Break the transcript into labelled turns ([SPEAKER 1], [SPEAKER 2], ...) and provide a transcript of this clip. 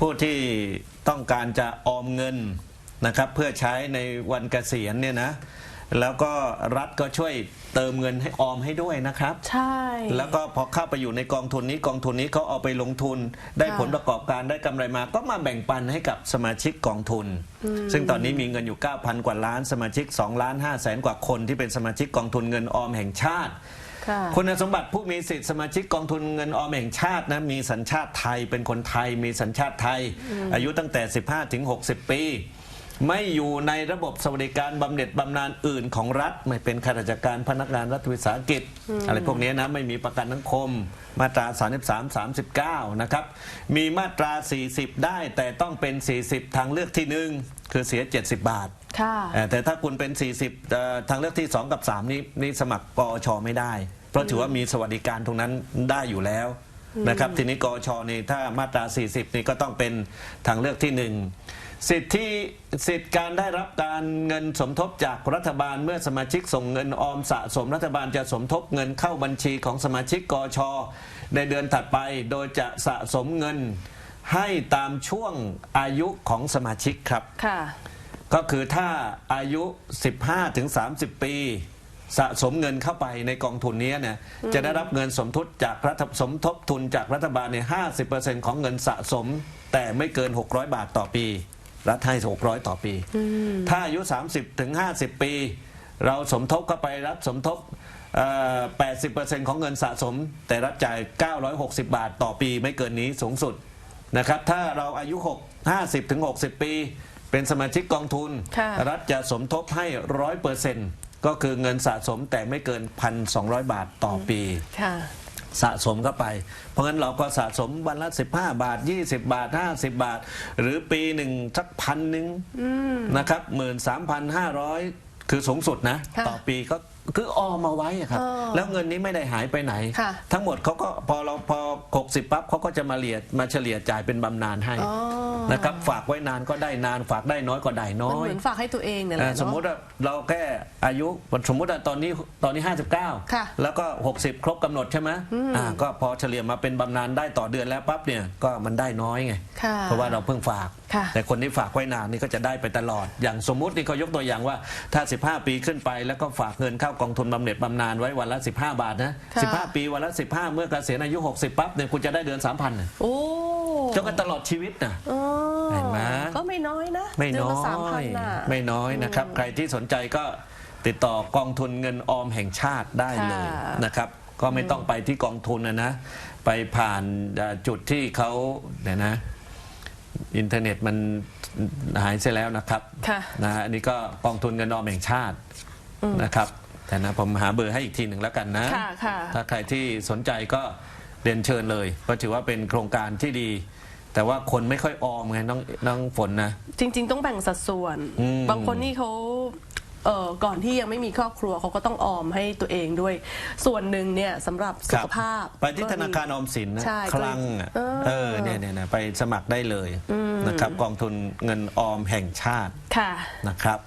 [SPEAKER 1] ผู้ที่ต้องการจะออมเงินนะครับ เพื่อใช้ในวันเกษียณเนี่ยนะ แล้วก็รัฐก็ช่วยเติมเงินให้ออมให้ด้วยนะครับ
[SPEAKER 2] ใช่
[SPEAKER 1] แล้วก็พอเข้าไปอยู่ในกองทุนนี้กองทุนนี้เขาเอาไปลงทุน ได้
[SPEAKER 2] ค่ะ
[SPEAKER 1] ผลประกอบการได้กำไรมา ก็มาแบ่งปันให้กับสมาชิกกองทุน ซึ่งตอนนี้มีเงินอยู่ 9,000 กว่าล้านสมาชิก2ล้าน5แสนกว่าคนที่เป็นสมาชิกกองทุนเงินออมแห่งชาติ
[SPEAKER 2] ค่ะ
[SPEAKER 1] คุณสมบัติผู้มีสิทธิสมาชิกกองทุนเงินออมแห่งชาตินะมีสัญชาติไทยเป็นคนไทย มีสัญชาติไทย อายุตั้งแต่ 15ถึง60 ปี ไม่อยู่ในระบบสวัสดิการบำเหน็จบำนาญอื่นของรัฐ ไม่เป็นข้าราชการพนักงานรัฐวิสาหกิจ อะไรพวกนี้นะไม่มีประกันสังคม มาตรา 33 39 นะครับมีมาตรา 40 ได้แต่ต้องเป็น 40 ทางเลือกที่หนึ่งคือเสีย 70 บาท
[SPEAKER 2] ค่ะ
[SPEAKER 1] เอ่อแต่ถ้าคุณเป็น 40เอ่อทางเลือกที่ 2 กับ 3 นี้นี่สมัครกอชไม่ได้ เพราะถือว่ามีสวัสดิการตรงนั้นได้อยู่แล้วนะครับทีนี้กอชนี่ถ้ามาตรา 40 นี่ก็ต้องเป็นทางเลือกที่ 1 สิทธิสิทธิการได้รับการเงินสมทบจากรัฐบาลเมื่อสมาชิกส่งเงินออมสะสมรัฐบาลจะสมทบเงินเข้าบัญชีของสมาชิกกอชในเดือนถัดไป โดยจะสะสมเงินให้ตามช่วงอายุของสมาชิกครับ
[SPEAKER 2] ค่ะ
[SPEAKER 1] ก็คือถ้าอายุ 15ถึง30 ปี สะสมเงินเข้าไปในกองทุนนี้เนี่ยจะได้รับเงินสมทบจากรัฐสมทบทุนจากรัฐบาลเนี่ย50ของเงินสะสม แต่ไม่เกิน 600 บาทต่อปี รัฐให้ 600 ต่อปี ถ้าอายุ 30ถึง50 ปี เราสมทบเข้าไปรัฐสมทบเอ่อ80ของเงินสะสม แต่รัฐจ่าย 960 บาทต่อปีไม่เกินนี้สูงสุดนะครับถ้าเราอายุ6 50ถึง60 ปี เป็นสมาชิกกองทุน
[SPEAKER 2] ค่ะ
[SPEAKER 1] รัฐจะสมทบให้ร้อยเปอร์เซ็นต์ก็คือเงินสะสมแต่ไม่เกิน 1,200 บาทต่อปี
[SPEAKER 2] ค่ะ
[SPEAKER 1] สะสมเข้าไป เพราะงั้นเราก็สะสมวันละ 15 บาท 20 บาท 50 บาท หรือปีหนึ่งสักพันหนึ่งนะครับหมื่นสามพันห้าร้อยคือสูงสุดนะ
[SPEAKER 2] ค่ะ
[SPEAKER 1] ต่อปีก็คือออมมาไว้อะครับ
[SPEAKER 2] เออ
[SPEAKER 1] แล้วเงินนี้ไม่ได้หายไปไหน
[SPEAKER 2] ค่ะ
[SPEAKER 1] ทั้งหมดเขาก็พอเราพอ 60 ปั๊บเขาก็จะมาเลียมาเฉลี่ยจ่ายเป็นบำนาญให้
[SPEAKER 2] อ๋อ
[SPEAKER 1] นะครับฝากไว้นานก็ได้นาน ฝากได้น้อยก็ได้น้
[SPEAKER 2] มัน
[SPEAKER 1] อ
[SPEAKER 2] เห
[SPEAKER 1] ย
[SPEAKER 2] มือนฝากให้ตัวเองเนี่ยแห
[SPEAKER 1] เอ่
[SPEAKER 2] ละ
[SPEAKER 1] อสมมุติ
[SPEAKER 2] เนอะ
[SPEAKER 1] ว่าเราแค่อายุสมมุติว่าตอนนี้ตอนนี้59
[SPEAKER 2] ค่ะ
[SPEAKER 1] แล้วก็ 60 ครบกำหนดใช่ไหมอ่าก็พอเฉลี่ยมาเป็นบำนาญได้ต่อเดือนแล้วปั๊บเนี่ยก็มันได้น้อยไง
[SPEAKER 2] ค่ะ
[SPEAKER 1] เพราะว่าเราเพิ่งฝาก
[SPEAKER 2] ค่ะ
[SPEAKER 1] แต่คนที่ฝากไว้นานนี่ก็จะได้ไปตลอด อย่างสมมุตินี่เขายกตัวอย่างว่าถ้า 15 ปีขึ้นไปแล้วก็ฝากเงินเข้ากองทุนบำเหน็จบำนาญไว้วันละ 15 บาทนะ
[SPEAKER 2] ค่ะ
[SPEAKER 1] 15 ปีวันละ 15 เมื่อเกษียณอายุ 60 ปั๊บเนี่ยคุณจะได้เดือน 3,000น่ะ
[SPEAKER 2] โอ้
[SPEAKER 1] จนกันตลอดชีวิตนะ
[SPEAKER 2] อ๋อ
[SPEAKER 1] เห็นไหม
[SPEAKER 2] ก็ไม่น้อยนะ
[SPEAKER 1] ไม่
[SPEAKER 2] เดื
[SPEAKER 1] น้อ
[SPEAKER 2] ละสามพัน
[SPEAKER 1] ย
[SPEAKER 2] น่ะ
[SPEAKER 1] ไม่น้อยนะครับ ใครที่สนใจก็ติดต่อกองทุนเงินออมแห่งชาติได้เลย
[SPEAKER 2] ค่ะ
[SPEAKER 1] นะครับ ก็ไม่ต้องไปที่กองทุนนะนะ ไปผ่านเอ่อจุดที่เขาเนี่ยนะ อินเทอร์เน็ตมันหายเสียแล้วนะครับ
[SPEAKER 2] ค่ะ
[SPEAKER 1] นะฮะอันนี้ก็กองทุนเงินออมแห่งชาตินะครับ แต่นะผมหาเบอร์ให้อีกทีหนึ่งแล้วกันนะ
[SPEAKER 2] ค่ะค่ะ
[SPEAKER 1] ถ้าใครที่สนใจก็เรียนเชิญเลย ก็ถือว่าเป็นโครงการที่ดี แต่ว่าคนไม่ค่อยออมไงน้องน้องฝนนะ
[SPEAKER 2] จริง ๆ ต้องแบ่งสัดส่วน
[SPEAKER 1] อืม
[SPEAKER 2] บางคนนี่เขาเอ่อก่อนที่ยังไม่มีครอบครัวเขาก็ต้องออมให้ตัวเองด้วย ส่วนหนึ่งเนี่ยสำหรับสุขภาพ
[SPEAKER 1] ไปที่ธนาคารออมสินนะ
[SPEAKER 2] ใช่
[SPEAKER 1] คลังอะ
[SPEAKER 2] เออ
[SPEAKER 1] เออเนี่ยเนี่ยเนี่ยไปสมัครได้เลยนะครับกองทุนเงินออมแห่งชาติ
[SPEAKER 2] ค่ะ
[SPEAKER 1] นะครับ